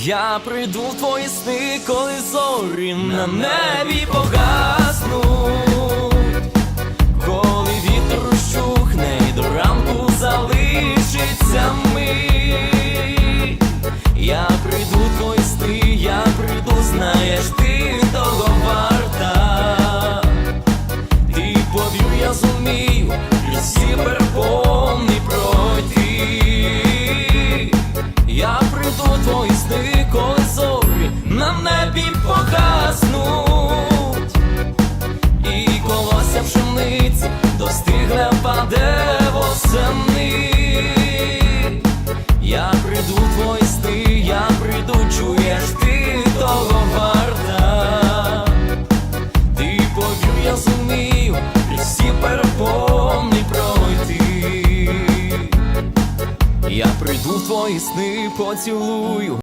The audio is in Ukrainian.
Я прийду в твої сни, коли зорі на небі погаснуть, коли вітер щухне і до ранку залишиться мить. Я прийду в твої сни, я прийду, знаєш, ти того варта. Ти повір, я зумію, всі перепони В твої сни, коли зорі на небі погаснуть. І колося пшениці достигне паде восени. Я прийду твої сни, я прийду, чуєш ти Я прийду в твої сни, поцілую.